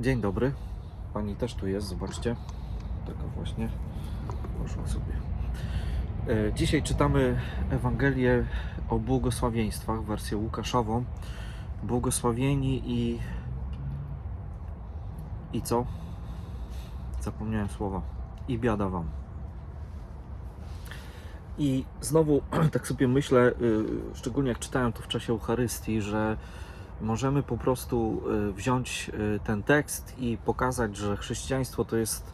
Dzień dobry. Pani też tu jest, zobaczcie. Taka właśnie poszła sobie. E, Dzisiaj czytamy Ewangelię o błogosławieństwach, wersję Łukaszową. Błogosławieni i. I co? Zapomniałem słowa. I biada wam. I znowu tak sobie myślę, y, szczególnie jak czytałem to w czasie Eucharystii, że możemy po prostu y, wziąć y, ten tekst i pokazać, że chrześcijaństwo to jest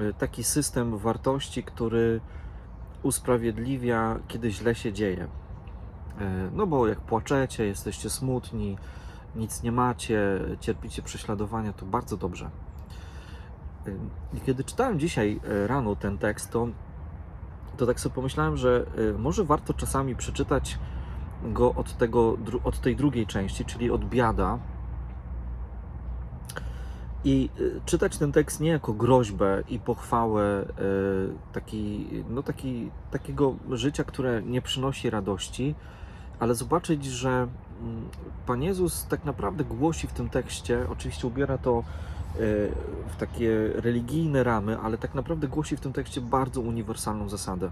y, taki system wartości, który usprawiedliwia, kiedy źle się dzieje. No bo jak płaczecie, jesteście smutni, nic nie macie, cierpicie prześladowania, to bardzo dobrze. Kiedy czytałem dzisiaj rano ten tekst, to, to tak sobie pomyślałem, że może warto czasami przeczytać go od, tego, od tej drugiej części, czyli od biada. I y, czytać ten tekst nie jako groźbę i pochwałę y, taki, no taki, takiego życia, które nie przynosi radości, ale zobaczyć, że mm, Pan Jezus tak naprawdę głosi w tym tekście, oczywiście ubiera to y, w takie religijne ramy, ale tak naprawdę głosi w tym tekście bardzo uniwersalną zasadę.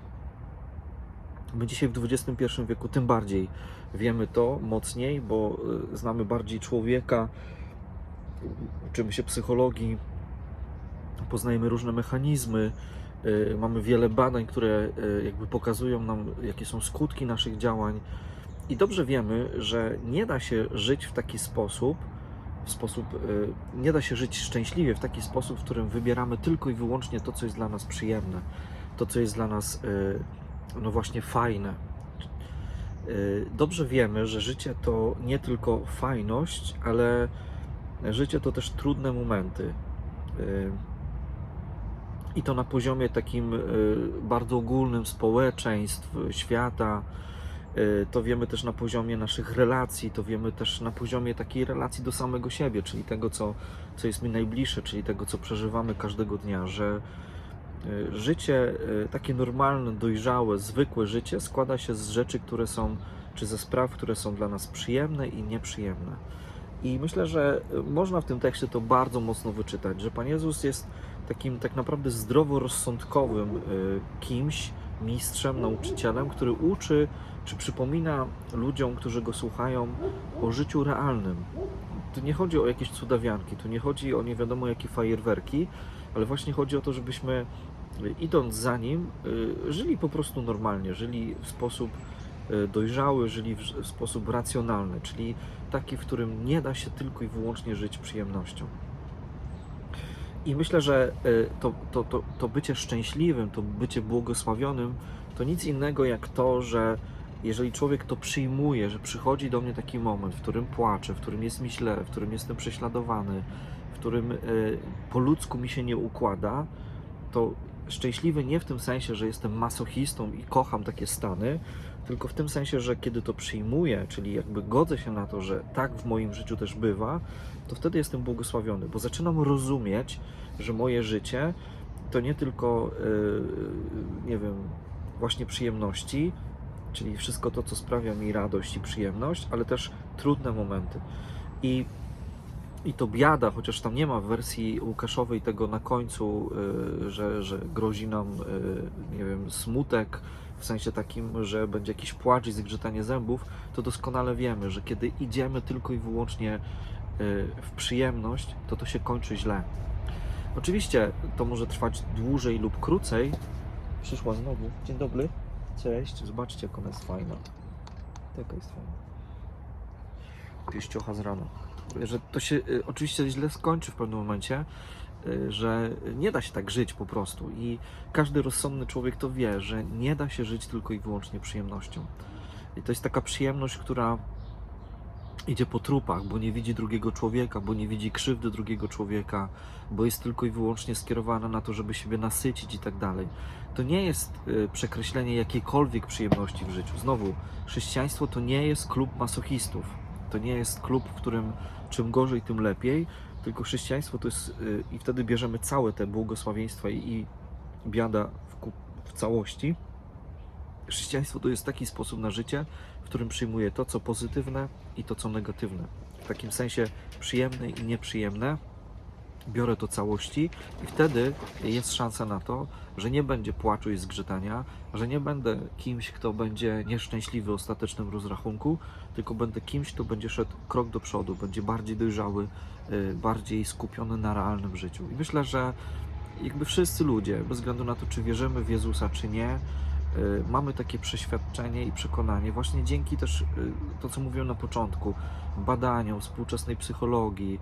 My dzisiaj w XXI wieku tym bardziej wiemy to mocniej, bo y, znamy bardziej człowieka, uczymy się psychologii, poznajemy różne mechanizmy, y, mamy wiele badań, które y, jakby pokazują nam, jakie są skutki naszych działań. I dobrze wiemy, że nie da się żyć w taki sposób, w sposób, nie da się żyć szczęśliwie w taki sposób, w którym wybieramy tylko i wyłącznie to, co jest dla nas przyjemne, to, co jest dla nas, no właśnie, fajne. Y, Dobrze wiemy, że życie to nie tylko fajność, ale życie to też trudne momenty. Y, I to na poziomie takim y, bardzo ogólnym społeczeństw, świata. To wiemy też na poziomie naszych relacji, to wiemy też na poziomie takiej relacji do samego siebie, czyli tego, co, co jest mi najbliższe, czyli tego, co przeżywamy każdego dnia, że życie, y, takie normalne, dojrzałe, zwykłe życie składa się z rzeczy, które są, czy ze spraw, które są dla nas przyjemne i nieprzyjemne. I myślę, że y, można w tym tekście to bardzo mocno wyczytać, że Pan Jezus jest takim tak naprawdę zdroworozsądkowym kimś, mistrzem, nauczycielem, który uczy czy przypomina ludziom, którzy go słuchają, o życiu realnym. Tu nie chodzi o jakieś cudawianki, tu nie chodzi o nie wiadomo jakie fajerwerki, ale właśnie chodzi o to, żebyśmy y, idąc za nim, y, żyli po prostu normalnie, żyli w sposób y, dojrzały, żyli w sposób racjonalny, czyli taki, w którym nie da się tylko i wyłącznie żyć przyjemnością. I myślę, że to, to, to, to bycie szczęśliwym, to bycie błogosławionym, to nic innego jak to, że jeżeli człowiek to przyjmuje, że przychodzi do mnie taki moment, w którym płaczę, w którym jest mi źle, w którym jestem prześladowany, w którym y, po ludzku mi się nie układa, to szczęśliwy nie w tym sensie, że jestem masochistą i kocham takie stany, tylko w tym sensie, że kiedy to przyjmuję, czyli jakby godzę się na to, że tak w moim życiu też bywa, to wtedy jestem błogosławiony, bo zaczynam rozumieć, że moje życie to nie tylko, yy, nie wiem, właśnie przyjemności, czyli wszystko to, co sprawia mi radość i przyjemność, ale też trudne momenty. I, i to biada, chociaż tam nie ma w wersji Łukaszowej tego na końcu, yy, że, że grozi nam, yy, nie wiem, smutek, w sensie takim, że będzie jakiś płacz i zgrzytanie zębów, to doskonale wiemy, że kiedy idziemy tylko i wyłącznie y, w przyjemność, to to się kończy źle. Oczywiście to może trwać dłużej lub krócej. Przyszła znowu. Dzień dobry. Cześć. Zobaczcie, jak ona jest fajna. Taka jest fajna. Pieściocha z rana. Że to się y, oczywiście źle skończy w pewnym momencie, y, że nie da się tak żyć po prostu. I każdy rozsądny człowiek to wie, że nie da się żyć tylko i wyłącznie przyjemnością. I to jest taka przyjemność, która idzie po trupach, bo nie widzi drugiego człowieka, bo nie widzi krzywdy drugiego człowieka, bo jest tylko i wyłącznie skierowana na to, żeby siebie nasycić i tak dalej. To nie jest y, przekreślenie jakiejkolwiek przyjemności w życiu. Znowu, chrześcijaństwo to nie jest klub masochistów. To nie jest klub, w którym czym gorzej, tym lepiej, tylko chrześcijaństwo to jest, y, i wtedy bierzemy całe te błogosławieństwa i, i biada w, w całości. Chrześcijaństwo to jest taki sposób na życie, w którym przyjmuje to, co pozytywne i to, co negatywne. W takim sensie przyjemne i nieprzyjemne, biorę to całości i wtedy jest szansa na to, że nie będzie płaczu i zgrzytania, że nie będę kimś, kto będzie nieszczęśliwy w ostatecznym rozrachunku, tylko będę kimś, kto będzie szedł krok do przodu, będzie bardziej dojrzały, y, bardziej skupiony na realnym życiu. I myślę, że jakby wszyscy ludzie, bez względu na to, czy wierzymy w Jezusa, czy nie, mamy takie przeświadczenie i przekonanie, właśnie dzięki też y, to, co mówiłem na początku, badaniom współczesnej psychologii,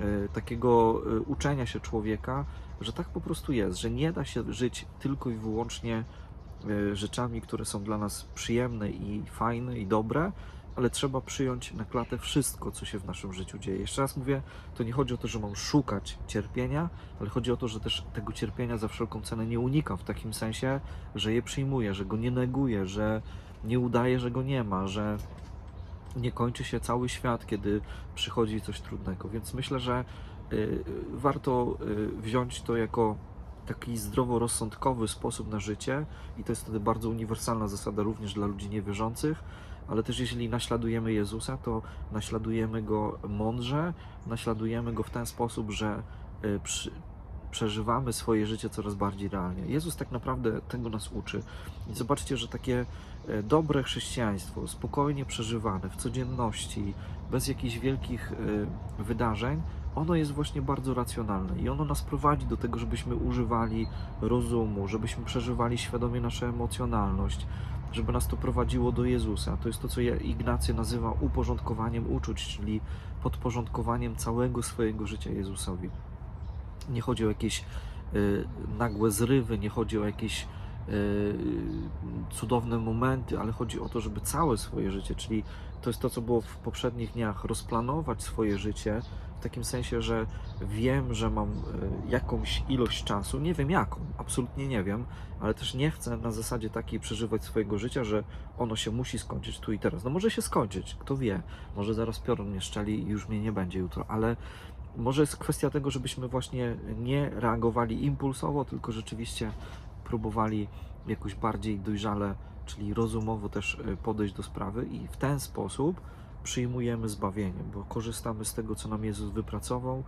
y, takiego y, uczenia się człowieka, że tak po prostu jest, że nie da się żyć tylko i wyłącznie y, rzeczami, które są dla nas przyjemne i fajne i dobre, ale trzeba przyjąć na klatę wszystko, co się w naszym życiu dzieje. Jeszcze raz mówię, to nie chodzi o to, że mam szukać cierpienia, ale chodzi o to, że też tego cierpienia za wszelką cenę nie unikam, w takim sensie, że je przyjmuję, że go nie neguję, że nie udaję, że go nie ma, że nie kończy się cały świat, kiedy przychodzi coś trudnego. Więc myślę, że y, warto y, wziąć to jako taki zdroworozsądkowy sposób na życie i to jest wtedy bardzo uniwersalna zasada również dla ludzi niewierzących, ale też jeśli naśladujemy Jezusa, to naśladujemy Go mądrze, naśladujemy Go w ten sposób, że y, przy, przeżywamy swoje życie coraz bardziej realnie. Jezus tak naprawdę tego nas uczy. I zobaczcie, że takie e, dobre chrześcijaństwo, spokojnie przeżywane w codzienności, bez jakichś wielkich e, wydarzeń, ono jest właśnie bardzo racjonalne i ono nas prowadzi do tego, żebyśmy używali rozumu, żebyśmy przeżywali świadomie naszą emocjonalność, żeby nas to prowadziło do Jezusa. To jest to, co Ignacy nazywa uporządkowaniem uczuć, czyli podporządkowaniem całego swojego życia Jezusowi. Nie chodzi o jakieś y, nagłe zrywy, nie chodzi o jakieś cudowne momenty, ale chodzi o to, żeby całe swoje życie, czyli to jest to, co było w poprzednich dniach, rozplanować swoje życie w takim sensie, że wiem, że mam y, jakąś ilość czasu, nie wiem jaką, absolutnie nie wiem, ale też nie chcę na zasadzie takiej przeżywać swojego życia, że ono się musi skończyć tu i teraz. No może się skończyć, kto wie, może zaraz piorun mnie szczeli i już mnie nie będzie jutro, ale może jest kwestia tego, żebyśmy właśnie nie reagowali impulsowo, tylko rzeczywiście próbowali jakoś bardziej dojrzale, czyli rozumowo też y, podejść do sprawy i w ten sposób przyjmujemy zbawienie, bo korzystamy z tego, co nam Jezus wypracował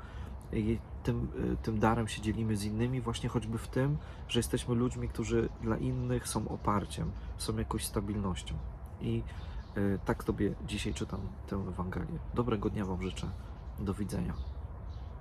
i tym, y, tym darem się dzielimy z innymi, właśnie choćby w tym, że jesteśmy ludźmi, którzy dla innych są oparciem, są jakąś stabilnością. I y, tak Tobie dzisiaj czytam tę Ewangelię. Dobrego dnia Wam życzę. Do widzenia.